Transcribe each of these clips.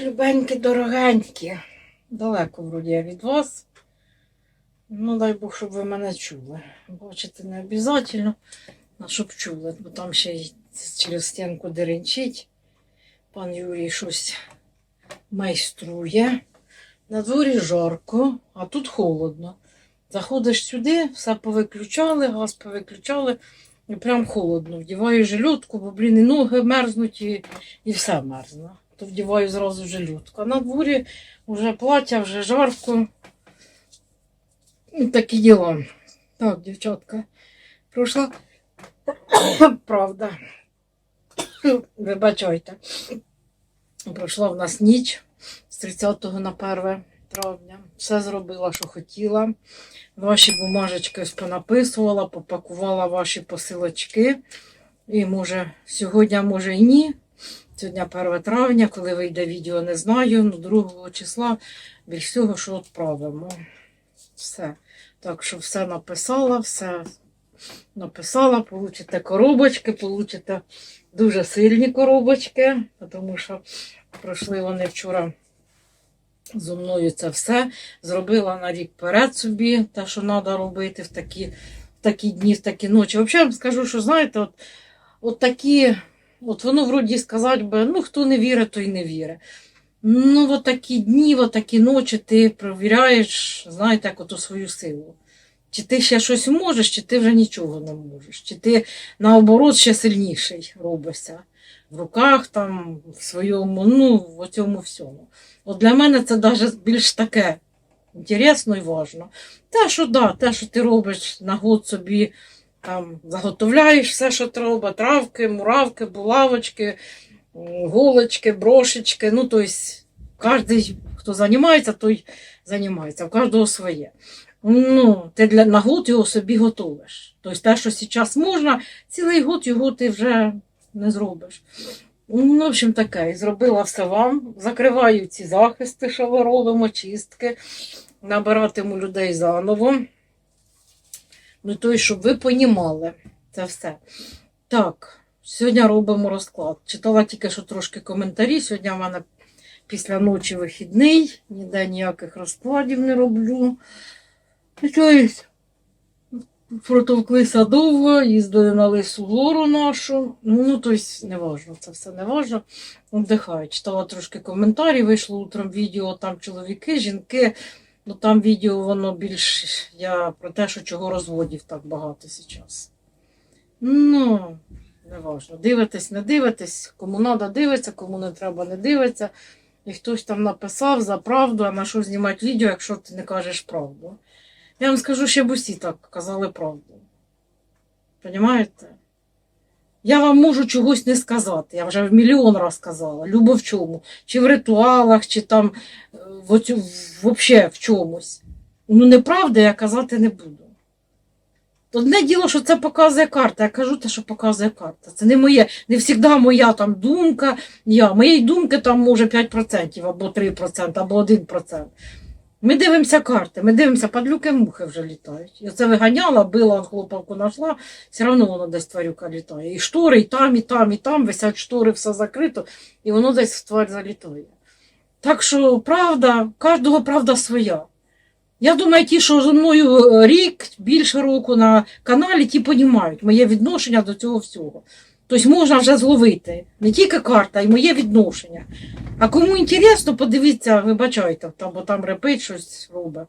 Любенькі, дорогенькі. Далеко вроді я від вас. Ну, дай Бог, щоб ви мене чули. Бачите, не обов'язково, а щоб чули, бо там ще й через стінку деренчить. Пан Юрій щось майструє. На дворі жарко, а тут холодно. Заходиш сюди, все повиключали, газ повиключали, і прям холодно. Вдіваю жилетку, бо, блін, і ноги мерзнуть, і, і все мерзне. То вдіваю зразу жилетку. А на дворі вже плаття, вже жарко. І такі діла. Так, дівчатка, пройшла правда. Вибачайте. Пройшла в нас ніч з 30 на 1 травня. Все зробила, що хотіла. Ваші бумажечки понаписувала, попакувала ваші посилочки. І може, сьогодні, може і ні. Сьогодні 1 травня, коли вийде відео, не знаю. Ну, 2 числа більш всього, що відправимо. Все. Так що все написала, все написала, получите коробочки, получите дуже сильні коробочки, тому що пройшли вони вчора зо мною це все. Зробила на рік перед собі те, що треба робити в такі, в такі дні, в такі ночі. Взагалі скажу, що знаєте, от, от такі, от воно вроді сказати би, ну хто не вірить, той не вірить. Ну, от такі дні, от такі ночі ти провіряєш, знаєте, як ото свою силу. Чи ти ще щось можеш, чи ти вже нічого не можеш, чи ти наоборот ще сильніший робишся в руках, там, в своєму, ну, в цьому всьому. От для мене це навіть більш таке інтересно і важно. Те, що да, те, що ти робиш на год собі, там, заготовляєш все, що треба, травки, муравки, булавочки, голочки, брошечки. Ну, тобто, кожен, хто займається, той займається, у кожного своє. Ну, ти для на год його собі готовиш. Тобто те, що зараз можна, цілий год його ти вже не зробиш. Ну, в общем, таке. Зробила все вам. Закриваю ці захисти, що робимо, чистки, набиратиму людей заново. Ну, то, щоб ви понімали це все. Так, сьогодні робимо розклад. Читала тільки що трошки коментарі. Сьогодні в мене після ночі вихідний, ніде ніяких розкладів не роблю. І Тобто, протовклися довго, їздили на лису гору нашу. Ну, тобто, не важно, це все не важно. Вдихаю. Читала трошки коментарі, вийшло утром відео, там чоловіки, жінки. Ну там відео воно більш я про те, що чого розводів так багато зараз. Ну, не важно. Дивитесь, не дивитесь, кому треба дивитися, кому не треба не дивитися. І хтось там написав за правду, а на що знімати відео, якщо ти не кажеш правду. Я вам скажу, ще б усі так казали правду. Понімаєте? Я вам можу чогось не сказати. Я вже в мільйон раз казала. Любо в чому. Чи в ритуалах, чи там е, в, оцю, взагалі в чомусь. Ну, неправда я казати не буду. Одне діло, що це показує карта. Я кажу те, що показує карта. Це не моє, не завжди моя там думка. Я. Моєї думки там може 5% або 3%, або 1%. Ми дивимося карти, ми дивимося, падлюки мухи вже літають. Я це виганяла, била хлопавку знайшла, все одно воно десь тварюка літає. І штори, і там, і там, і там, висять штори, все закрито, і воно десь в тварь залітає. Так що правда, кожного правда своя. Я думаю, ті, що зі мною е, рік, більше року на каналі, ті понімають моє відношення до цього всього. Тобто можна вже зловити не тільки карта, а й моє відношення. А кому інтересно, подивіться, вибачайте, там, бо там репить щось робить.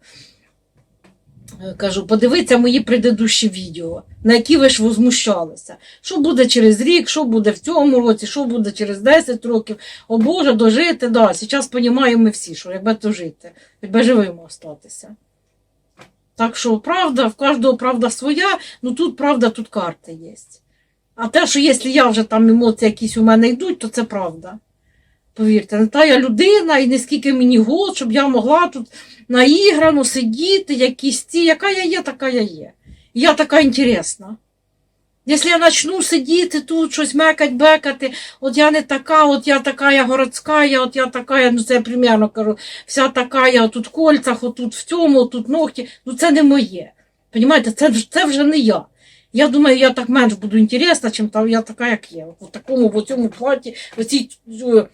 Е, Кажу, подивіться мої предыдущі відео, на які ви ж возмущалися. Що буде через рік, що буде в цьому році, що буде через 10 років. О Боже, дожити, да, зараз розуміємо ми всі, що якби дожити, якби живими остатися. Так що правда, в кожного правда своя, ну тут правда, тут карти є. А те, що якщо я вже там емоції якісь у мене йдуть, то це правда. Повірте, не та я людина, і не скільки мені год, щоб я могла тут наіграно сидіти, якісь ці, яка я є, така я є. Я така інтересна. Якщо я почну сидіти тут, щось мекать, бекати, от я не така, от я така я городська, я, от я така, я, ну це я примерно кажу, вся така, я тут в кольцах, отут в цьому, тут ногті, ну це не моє. Понімаєте, це, це вже не я. Я думаю, я так менш буду інтересна, чим там я така, як є. У такому в цьому платі, цій е,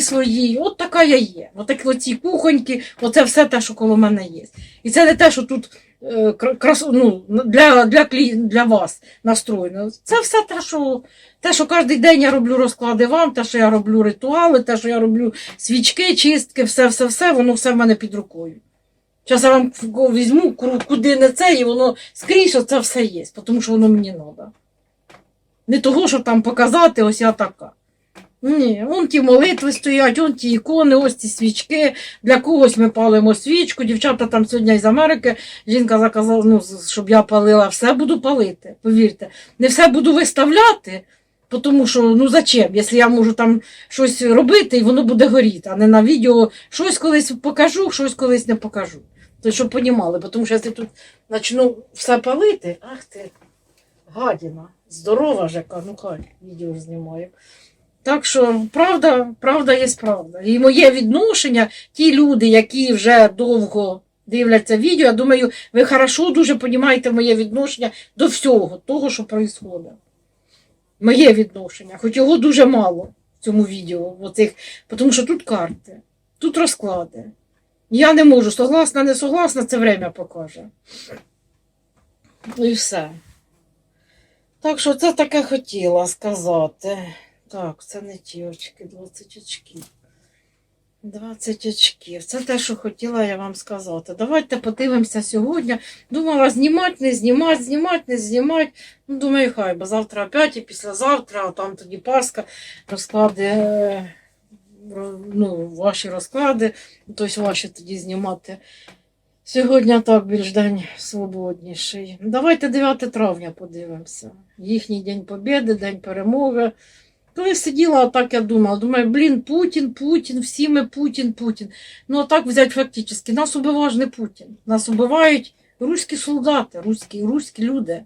свої. От така я є. Отакі оці кухоньки, оце все те, що коло мене є. І це не те, що тут е, кра- крас, ну, для, для, для вас настроєно. Це все те, що, те, що кожен день я роблю розклади вам, те, що я роблю ритуали, те, що я роблю свічки, чистки, все, все, все, воно все в мене під рукою. Зараз я вам візьму, куди не це, і воно скрізь це все є, тому що воно мені треба. Не того, щоб там показати, ось я така. Ні, вон ті молитви стоять, вон ті ікони, ось ці свічки. Для когось ми палимо свічку. Дівчата там сьогодні із Америки. Жінка заказала, ну, щоб я палила, все буду палити. Повірте, не все буду виставляти, тому що ну зачем, якщо я можу там щось робити і воно буде горіти, а не на відео щось колись покажу, щось колись не покажу. То щоб понімали, тому що якщо тут почну все палити, ах ти, гадіна, здорова жека, ну хай відео знімаю. Так що правда, правда є правда. І моє відношення, ті люди, які вже довго дивляться відео, я думаю, ви хорошо дуже розумієте моє відношення до всього того, що відбувається. Моє відношення, хоч його дуже мало в цьому відео, оцих, тому що тут карти, тут розклади. Я не можу, согласна, не согласна, це время покаже. І все. Так що це таке хотіла сказати. Так, це не ті очки, 20 очків. 20 очків. Це те, що хотіла я вам сказати. Давайте подивимося сьогодні. Думала, знімати, не знімати, знімати, не знімати. Ну, думаю, хай, бо завтра опять і післязавтра, а там тоді Пасха, розклади, е, ну, ваші розклади, тобто ваші тоді знімати. Сьогодні так більш день свободніший. Давайте 9 травня подивимося. Їхній день Побєди, День перемоги. Коли сиділа, так я думала, думаю, блін, Путін, Путін, всі ми Путін, Путін. Ну, а так взяти фактично, нас убиває ж не Путін. Нас убивають руські солдати, руські, руські люди.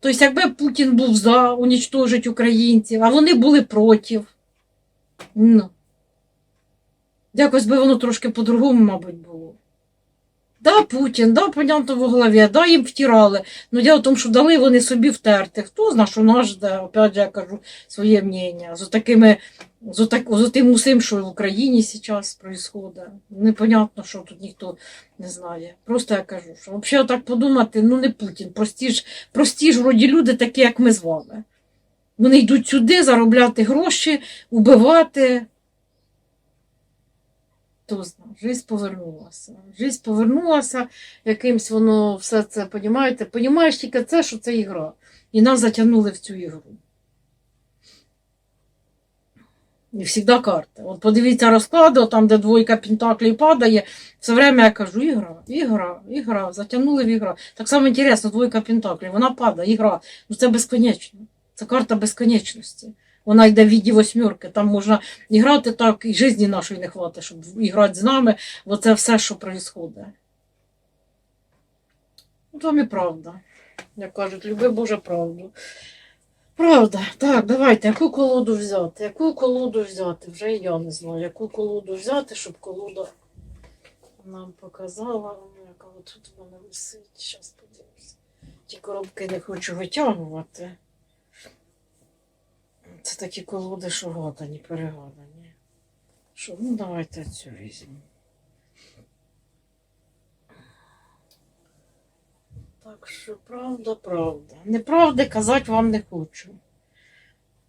Тобто, якби Путін був за унічтожити українців, а вони були проти. Ну. Якось би воно трошки по-другому, мабуть, було. Да, Путін, да, понятно в голові, да, їм втирали. Ну, діло в тому, що дали вони собі втерти. Хто знає, що наш, да, опять же, я кажу своє мнення. З такими, з, отак, з тим усім, що в Україні зараз відбувається. Непонятно, що тут ніхто не знає. Просто я кажу, що взагалі так подумати, ну не Путін, прості ж, прості ж вроді люди, такі, як ми з вами. Вони йдуть сюди заробляти гроші, убивати. Хто знає, жизнь повернулася. Жизнь повернулася, якимсь воно все це, понімаєте? Понімаєш тільки це, що це ігра. І нас затягнули в цю ігру. І завжди карти. От подивіться розклади, там, де двойка пентаклей падає, все время я кажу, ігра, ігра, ігра, затягнули в ігра. Так само інтересно, двойка пентаклей, вона падає, ігра. Ну це безконечно. Це карта безконечності. Вона йде в віді восьмерки. Там можна і грати так, і житті нашої не хватить, щоб іграти з нами. Бо це все, що відбувається. Ну, там і правда. Як кажуть, люби Боже правду. Правда, так, давайте, яку колоду взяти? Яку колоду взяти? Вже я не знаю, яку колоду взяти, щоб колода нам показала. Яка тут в мене висить. Зараз подивимося. Ті коробки не хочу витягувати. Це такі колоди, що гадані, перегадані. Що, ну давайте цю візьмемо. Так що правда, правда. Неправди казати вам не хочу.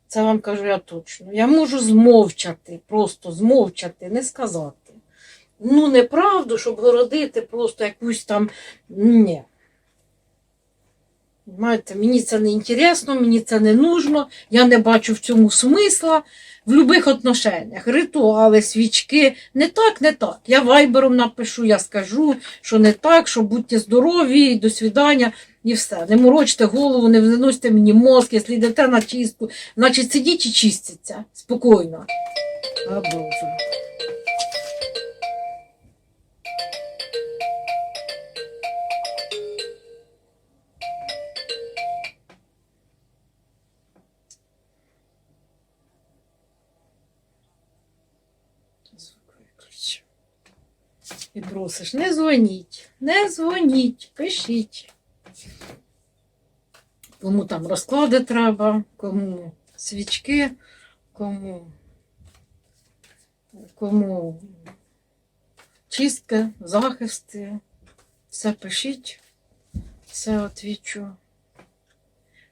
Це вам кажу я точно. Я можу змовчати, просто змовчати, не сказати. Ну, неправду, щоб городити просто якусь там. Ні. Знаєте, мені це не інтересно, мені це не нужно, я не бачу в цьому смисла. В будь-яких отношеннях. Ритуали, свічки. Не так, не так. Я вайбером напишу, я скажу, що не так, що будьте здорові, до свідання і все. Не морочте голову, не виносьте мені мозк, якщо йдете на чистку. Значить, сидіть і чиститься. Спокійно. А Боже. І просиш, не дзвоніть, не дзвоніть, пишіть. Кому там розклади треба, кому свічки, кому Кому чистки, захисти, все пишіть, все відвічу.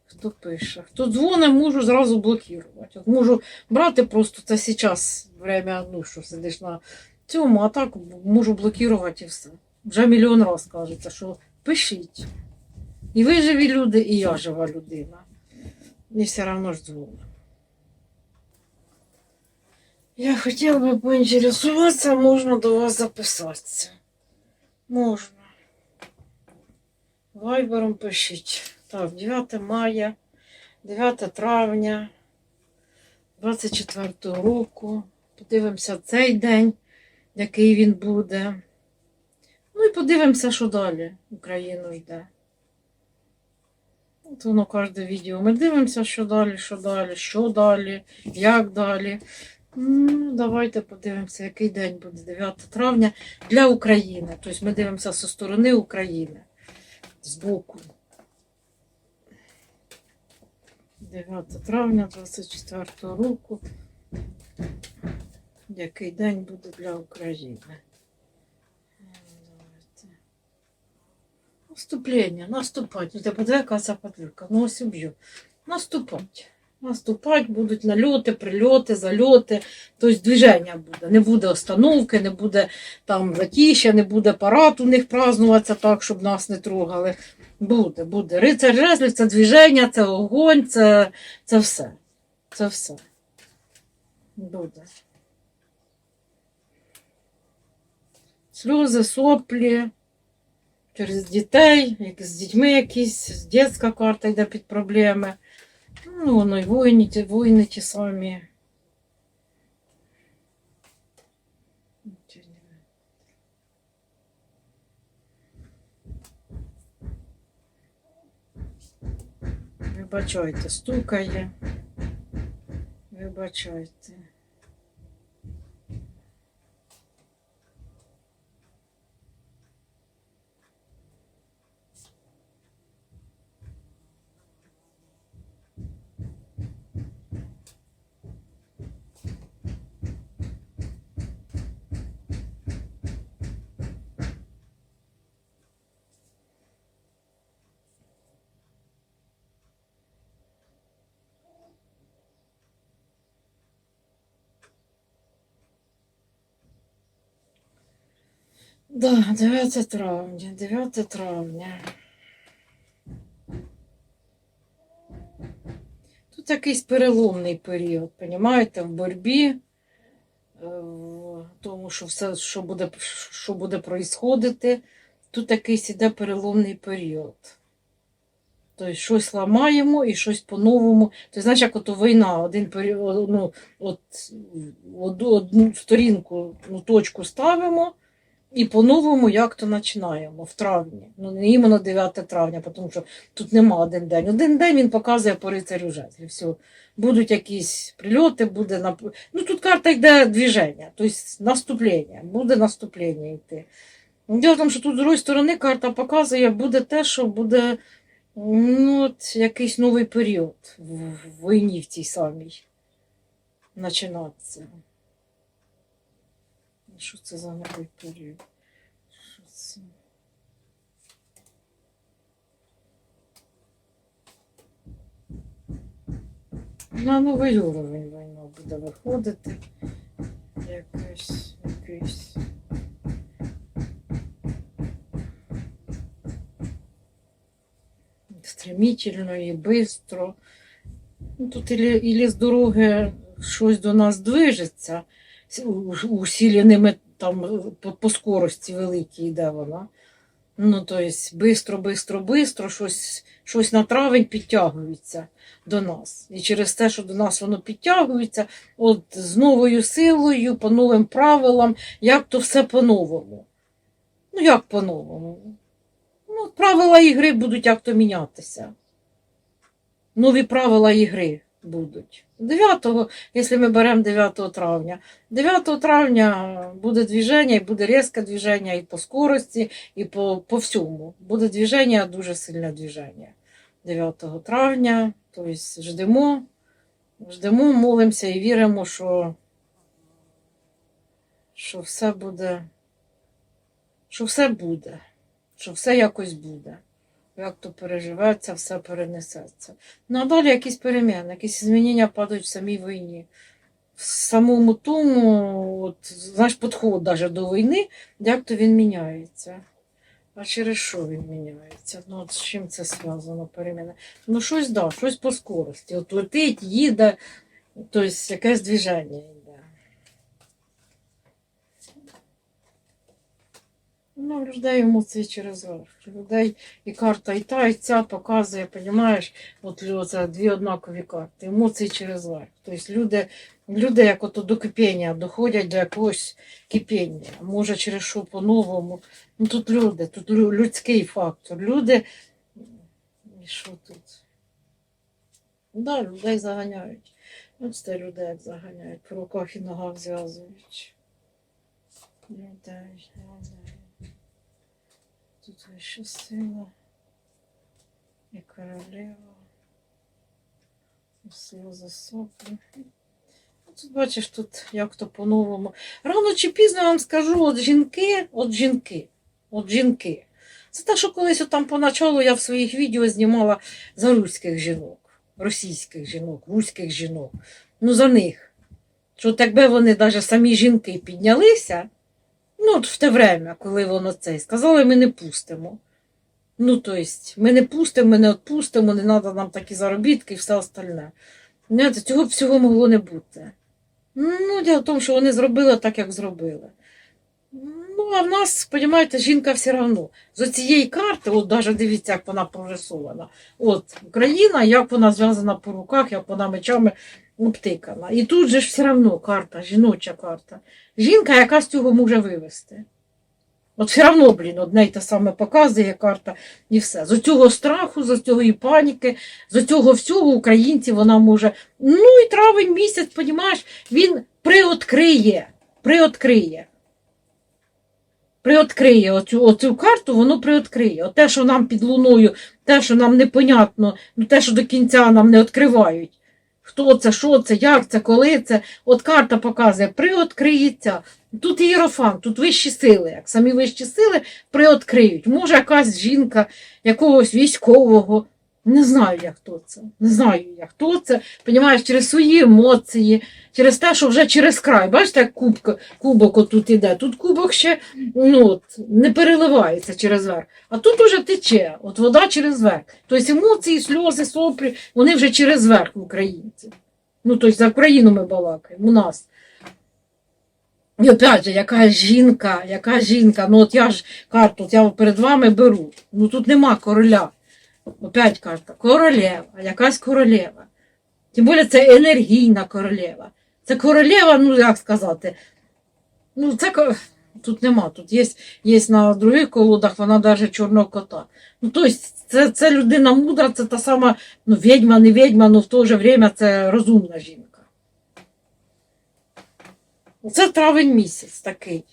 Хто пише. Хто дзвонить, можу зразу блокувати. От можу брати просто це зараз время, ну що сидиш на цьому, а так можу блокувати і все. Вже мільйон раз кажеться, що пишіть. І ви живі люди, і я жива людина. І все одно ж дзвоню. Я хотіла би поінтересуватися, можна до вас записатися. Можна. Вайбером пишіть. Так, 9 мая, 9 травня 24 року. Подивимося цей день, який він буде. Ну і подивимося, що далі Україну йде. От воно кожне відео. Ми дивимося, що далі, що далі, що далі, як далі. Ну, давайте подивимося, який день буде 9 травня для України. Тобто ми дивимося зі сторони України. Збоку. 9 травня 24 року. Який день буде для України? Наступлення, наступать. Ну, тебе яка ця подвірка? Ну, ось уб'ю. Наступать. Наступать будуть нальоти, прильоти, зальоти. Тобто движення буде. Не буде остановки, не буде там затіща, не буде парад у них празднуватися так, щоб нас не трогали. Буде, буде. Рицар жезлів це движення, це огонь, це, це все. Це все. Буде. Сльози, соплі. Через дітей, як з дітьми якісь, дитяча карта йде під проблеми. Ну, воно і воїни, воїни ті самі. Вибачайте, стукає. Вибачайте. Да, 9 травня, 9 травня. Тут якийсь переломний період, понімаєте, в боротьбі, е, в тому, що все, що буде, що буде происходити, тут якийсь іде переломний період. Тобто щось ламаємо і щось по-новому. Тобто, знаєш, як ото війна, один період, ну, от, одну, одну сторінку, ну, точку ставимо, і по-новому як то починаємо в травні. Ну, не іменно 9 травня, тому що тут нема один день. Один день він показує по рицарю жезлів. Все. Будуть якісь прильоти, буде нап- Ну тут карта йде движення, тобто наступлення, буде наступлення йти. Діло в тому, що тут з другої сторони карта показує, буде те, що буде ну, от, якийсь новий період в війні в цій самій починатися. Що це за новий період? Що це? На новий уровень війна буде виходити. Якийсь, якийсь. Стремительно і бистро. Ну, тут ілі з дороги щось до нас движеться усіленими там по, по скорості великій йде вона. Ну, тобто, бистро, бистро, бистро, щось, щось на травень підтягується до нас. І через те, що до нас воно підтягується, от з новою силою, по новим правилам, як то все по-новому. Ну, як по-новому? Ну, правила ігри будуть як то мінятися. Нові правила ігри будуть. 9, якщо ми беремо 9 травня. 9 травня буде движення, і буде різке движення і по скорості, і по, по всьому. Буде движення, дуже сильне движення. 9 травня, тобто ждемо, ждемо, молимося і віримо, що що все буде, що все буде, що все якось буде. Як то переживеться, все перенесеться. Ну а далі якісь переміни, якісь змінення падають в самій війні. В самому тому, от, знаєш, підход даже до війни, як то він міняється. А через що він міняється? Ну, от з чим це зв'язано переміни? Ну, щось да, щось по скорості. От летить, їде, тобто якесь движення йде. Ну, людей емоції через верх. Людей і карта, і та, і ця показує, понімаєш, от це дві однакові карти. Емоції через верх. Тобто люди, люди як ото до кипіння доходять до якогось кипіння. Може через що по-новому. Ну тут люди, тут людський фактор. Люди. І що тут? Да, людей заганяють. От це людей як заганяють, по руках і ногах зв'язують. Людей, людей. Тут ще сила. І королева. Сльози соплі. Тут бачиш, тут як то по-новому. Рано чи пізно вам скажу, от жінки, от жінки, от жінки. Це те, що колись там поначалу я в своїх відео знімала за руських жінок, російських жінок, руських жінок. Ну, за них. Що от якби вони навіть самі жінки піднялися, ну, от в те время, коли воно це, сказали, ми не пустимо. Ну, тобто, ми не пустимо, ми не відпустимо, не треба нам такі заробітки і все остальне. Знаєте, цього всього могло не бути. Ну, діло в тому, що вони зробили так, як зробили. Ну, а в нас, розумієте, жінка все одно. З цієї карти, от навіть дивіться, як вона прорисована. От Україна, як вона зв'язана по руках, як вона мечами обтикана. І тут же ж все одно карта, жіноча карта. Жінка, яка з цього може вивести. От все одно, блін, одне й те саме показує карта і все. З цього страху, з цього і паніки, з цього всього українці вона може. Ну і травень місяць, понімаєш, він приоткриє, приоткриє. Приоткриє оцю, оцю карту, воно приоткриє. От те, що нам під луною, те, що нам непонятно, ну те, що до кінця нам не відкривають. Хто це, що це, як це, коли це. От карта показує, приоткриється. Тут ієрофан, тут вищі сили. Як самі вищі сили приоткриють. Може, якась жінка, якогось військового. Не знаю, як хто це. Не знаю, як хто це. Понімаєш, через свої емоції, через те, що вже через край. Бачите, як кубок, кубок отут іде. Тут кубок ще ну, от, не переливається через верх. А тут уже тече, от вода через верх. Тобто емоції, сльози, соплі, вони вже через верх в українців. Ну, тобто за Україну ми балакаємо, у нас. І опять же, яка жінка, яка жінка, ну от я ж карту, от я перед вами беру. Ну тут нема короля. Опять карта. Королева, якась королева. Тим більше це енергійна королева. Це королева, ну як сказати. Ну, це тут нема. Тут є, є на других колодах, вона навіть чорного кота. Ну, тобто, це, це людина мудра, це та сама, ну, відьма, не відьма, але в то же время це розумна жінка. Це травень місяць такий.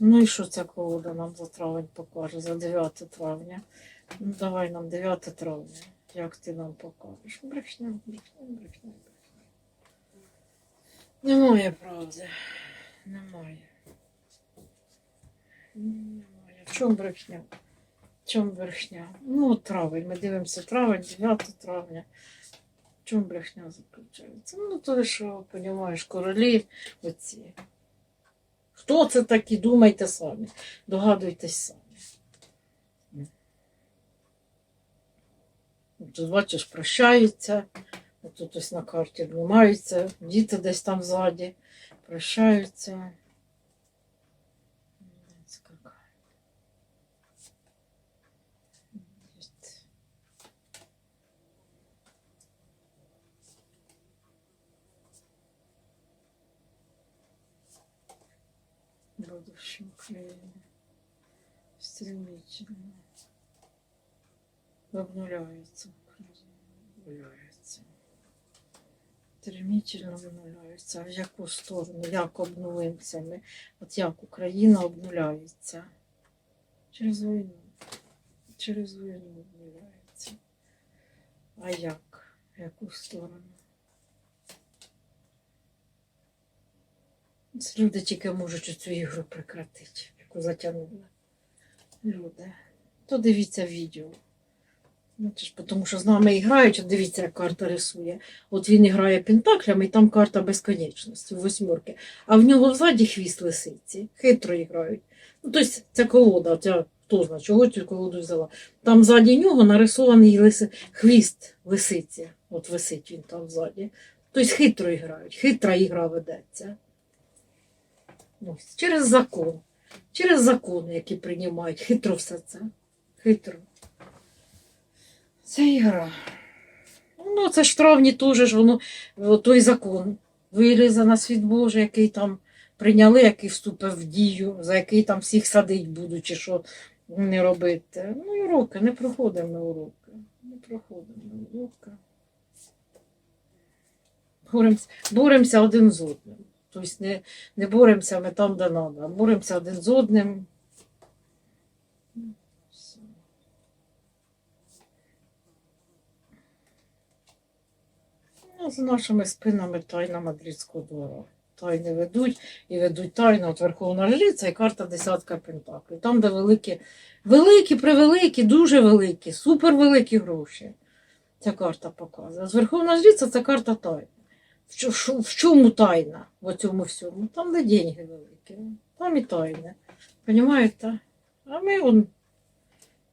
Ну і що ця колода нам за травень покаже, за 9 травня? Ну, давай нам 9 травня. Як ти нам покажеш? Брехня, брехня, брехня, брехня. Немає правди. Немає. Немає. В чому брехня? В чому брехня? Ну, от травень. Ми дивимося травень, 9 травня. В чому брехня заключається? Ну, то що, розумієш, королі оці. Хто це такі? Думайте самі. Догадуйтесь самі. Тут, бачиш, прощаються. Тут ось на карті обнімаються, діти десь там ззаді, прощаються. Будущем України. Стремительно. Обнуляється. Обнуляється. Стремительно обнуляється. А в яку сторону? Як обнулимося ми? От як Україна обнуляється? Через війну. Через війну обнуляється. А як? В яку сторону? Ось Люди тільки можуть цю ігру прекратити, яку затягнули. Люди. То дивіться відео. Ну, тому що з нами грають, от дивіться, як карта рисує. От він грає пентаклями, і там карта безконечності, восьмерки. А в нього ззаді хвіст лисиці. Хитро грають. Ну, тобто це колода, ця, хто знає, чого цю колоду взяла. Там ззаді нього нарисований лиси, хвіст лисиці. От висить він там ззаді. Тобто хитро грають, хитра ігра ведеться. Ось, через закон. Через закони, які приймають. Хитро все це. Хитро. Це ігра. Ну, це ж травні теж воно, той закон. Вилізе на світ Божий, який там прийняли, який вступив в дію, за який там всіх садить будуть, чи що не робити. Ну, і уроки, не проходимо ми уроки. Не проходимо ми уроки. Боремося, боремося один з одним. Тобто не, не боремося ми там, де треба, боремося один з одним. За нашими спинами тайна мадридського двора. Тайни ведуть і ведуть тайну от Верховна Жриця і карта десятка пентаклів. Там, де великі, великі, превеликі, дуже великі, супервеликі гроші. Ця карта показує. З Верховна Жриця це карта тайни. В, в чому тайна в цьому всьому? Там, де деньги великі, там і тайна. Понімаєте? А ми он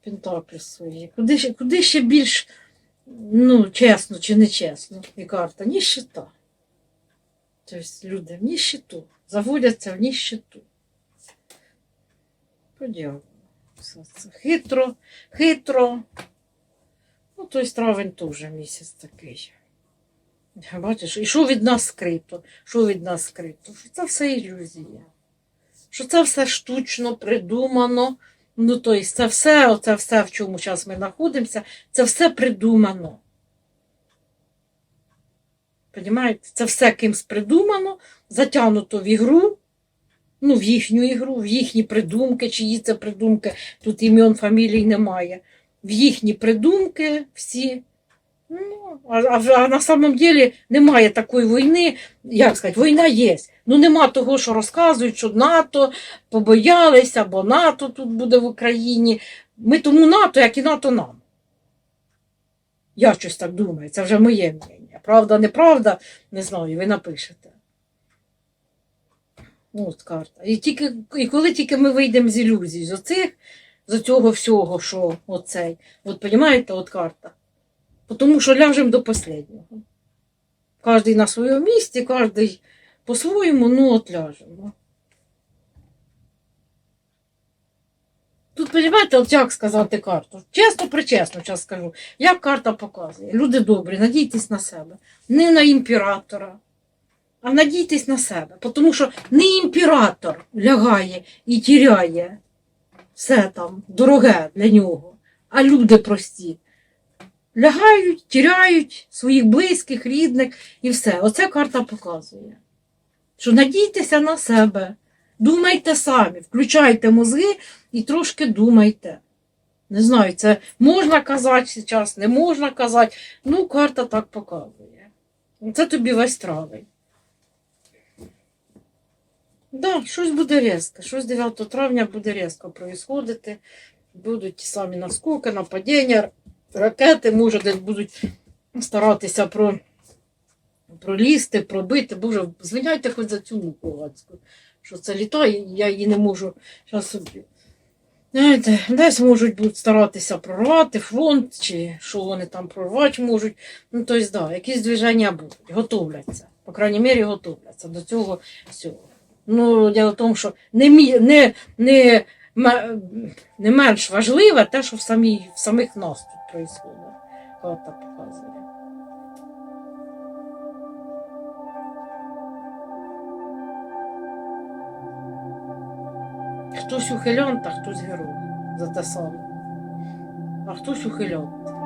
пентаклі свої. Куди, куди ще більш ну, чесно чи нечесно, і карта ніщита. Тобто люди в ніщиту, заводяться в ніщиту. Подякую. Хитро, хитро. Ну, тобто травень теж місяць такий. Бачиш, і що від нас скрито? Що від нас скрито? Що це все ілюзія. Що це все штучно придумано. Ну, тобто, це все, оце все, в чому зараз ми знаходимося, це все придумано. Понімаєте? Це все кимсь придумано, затягнуто в ігру, ну, в їхню ігру, в їхні придумки, чиї це придумки, тут імен, фамілій немає. В їхні придумки всі. Ну, а, а, а на самом деле немає такої війни, як сказати, війна є. Ну нема того, що розказують, що НАТО побоялися, бо НАТО тут буде в Україні. Ми тому НАТО, як і НАТО нам. Я щось так думаю, це вже моє мнення. Правда, неправда, не знаю, ви напишете. От карта. І, тільки, і коли тільки ми вийдемо з ілюзій, з оцих, з цього всього, що оцей, от розумієте, от карта. Тому що ляжемо до останнього. Кожен на своєму місці, кожен по-своєму, ну от ляжемо. Тут, розумієте, от як сказати карту? Чесно, причесно, зараз скажу. Як карта показує? Люди добрі, надійтесь на себе. Не на імператора, а надійтесь на себе. Тому що не імператор лягає і тіряє все там дороге для нього, а люди прості. Лягають, тіряють своїх близьких, рідних і все. Оце карта показує. Що надійтеся на себе, думайте самі, включайте мозги і трошки думайте. Не знаю, це можна казати зараз, не можна казати. Ну, карта так показує. Це тобі весь травень. Да, щось буде різко. Щось 9 травня буде різко происходити. Будуть самі наскоки, нападіння, ракети, може, десь будуть старатися про, пролізти, пробити. Боже, звиняйте хоч за цю муковацьку, що це літає, я її не можу зараз. Знаєте, десь можуть будуть старатися прорвати фронт, чи що вони там прорвати можуть. Ну, тобто, да, якісь движення будуть, готовляться. По крайній мірі, готовляться до цього всього. Ну, діло в тому, що не, не, не, не менш важливе те, що в, самій, в самих нас тут відбувається. Карта показує. Хтось ухилянт, а хтось герой. За те саме. А хтось ухилянт.